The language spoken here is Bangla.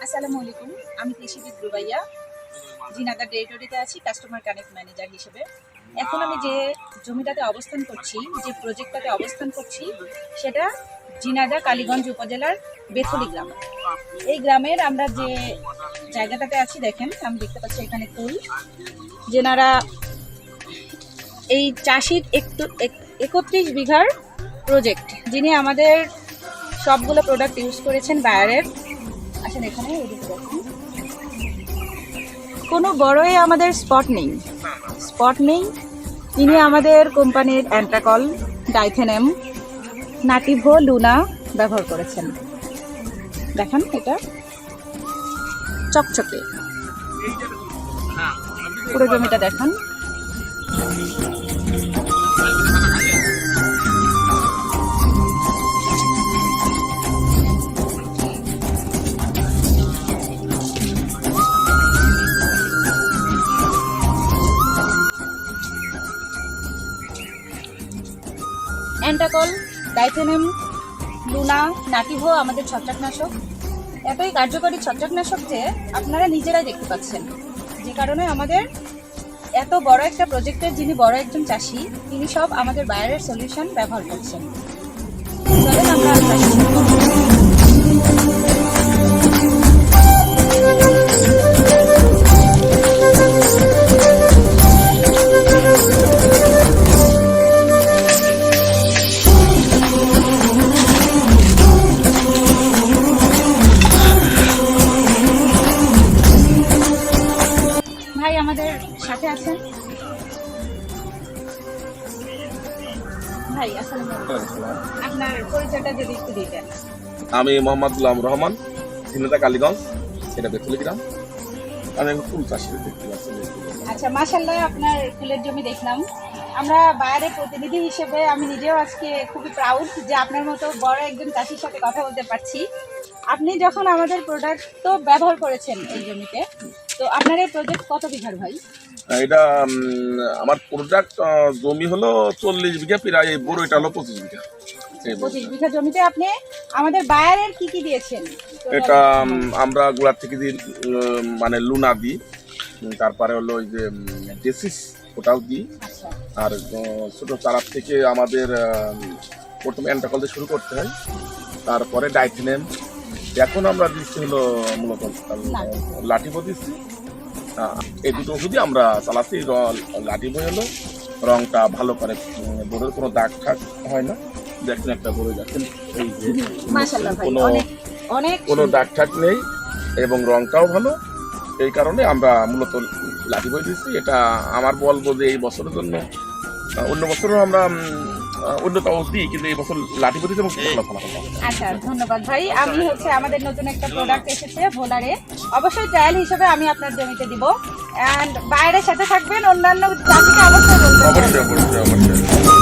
আসসালামু আলাইকুম। আমি কৃষিবিদ রুবাইয়া জিনাদার টেরিটরিতে আছি কাস্টমার কানেক্ট ম্যানেজার হিসেবে। এখন আমি যে জমিটাতে অবস্থান করছি, যে প্রজেক্টটাতে অবস্থান করছি, সেটা জিনাদা কালীগঞ্জ উপজেলার বেথলি গ্রাম। এই গ্রামের আমরা যে জায়গাটাতে আছি, দেখেন, আমি দেখতে পাচ্ছি এখানে কুল। যেনারা এই চাষির একটু এক- একত্রিশ বিঘার প্রজেক্ট যিনি আমাদের সবগুলো প্রোডাক্ট ইউজ করেছেন বায়ারের এখানে কোনো বড়ই আমাদের স্পট নেই। স্পট নেই। তিনি আমাদের কোম্পানির অ্যান্ট্রাকল ডাইথেনেম, নাটিভো, লুনা ব্যবহার করেছেন। দেখেন এটা চকচকে। পুরো জমিটা দেখান। অ্যান্টাকল ডাইথেনেম, লুনা নাটিভো আমাদের ছত্রাকনাশক। এতই কার্যকরী ছত্রাকনাশক যে আপনারা নিজেরাই দেখতে পাচ্ছেন। যে কারণে আমাদের এত বড় একটা প্রজেক্টের যিনি বড় একজন চাষি, তিনি সব আমাদের বাইরের সলিউশন ব্যবহার করছেন। চলেন আমরা আমাদের সাথে আছেন। ভাই আসসালামু আলাইকুম। আপনার পরিচয়টা যদি একটু দিতেন। আমি মোহাম্মদ গুলাম রহমান ঝিনেদা কালীগঞ্জ। এটা বেতুলি গ্রাম আমি এখন ফুল চাষি দেখতে পাচ্ছি। আচ্ছা মাশাল্লাহ আপনার ফুলের জমি দেখলাম। আমরা বাইরের প্রতিনিধি হিসেবে আমি নিজেও আজকে খুবই প্রাউড যে আপনার মতো বড় একজন চাষির সাথে কথা বলতে পারছি। আপনি যখন আমাদের প্রোডাক্ট তো ব্যবহার করেছেন এই জমিতে তো আপনার এই প্রজেক্ট কত বিঘার ভাই? এটা আমার প্রোডাক্ট জমি হলো চল্লিশ বিঘা প্রায় বড় এটা হলো পঁচিশ বিঘা। পঁচিশ বিঘা জমিতে আপনি আমাদের বায়ারের কি কি দিয়েছেন? এটা আমরা গোড়ার থেকে দিই মানে লুনা দিই তারপরে হলো ওই যে ডেসিস ওটাও দিই। আচ্ছা। আর ছোট চারার থেকে আমাদের প্রথমে অ্যান্টাকল দিয়ে শুরু করতে হয়। তারপরে ডাইথিনেম এখন আমরা দিচ্ছি হলো মূলত লাঠিবো দিচ্ছি এই দুটো ওষুধই আমরা চালাচ্ছি। লাঠিবো হলো রংটা ভালো করে বোর্ডের কোনো দাগ ঠাক হয় না। দেখেন একটা বড় দেখেন এই যে কোনো কোনো দাগ ঠাক নেই এবং রংটাও ভালো। এই কারণে আমরা মূলত লাঠি বই দিচ্ছি। এটা আমার বলব যে এই বছরের জন্য অন্য বছরও আমরা উম, আহ, কিন্তু এই বছর লাঠি বই দিতে এবং। আচ্ছা ধন্যবাদ ভাই। আমি হচ্ছে আমাদের নতুন একটা প্রোডাক্ট এসেছে ভোলারে অবশ্যই ট্রায়াল হিসেবে আমি আপনার জমিতে দিব। অ্যান্ড বাইরের সাথে থাকবেন অন্যান্য চাষিকে অবশ্যই বলবেন। অবশ্যই অবশ্যই অবশ্যই।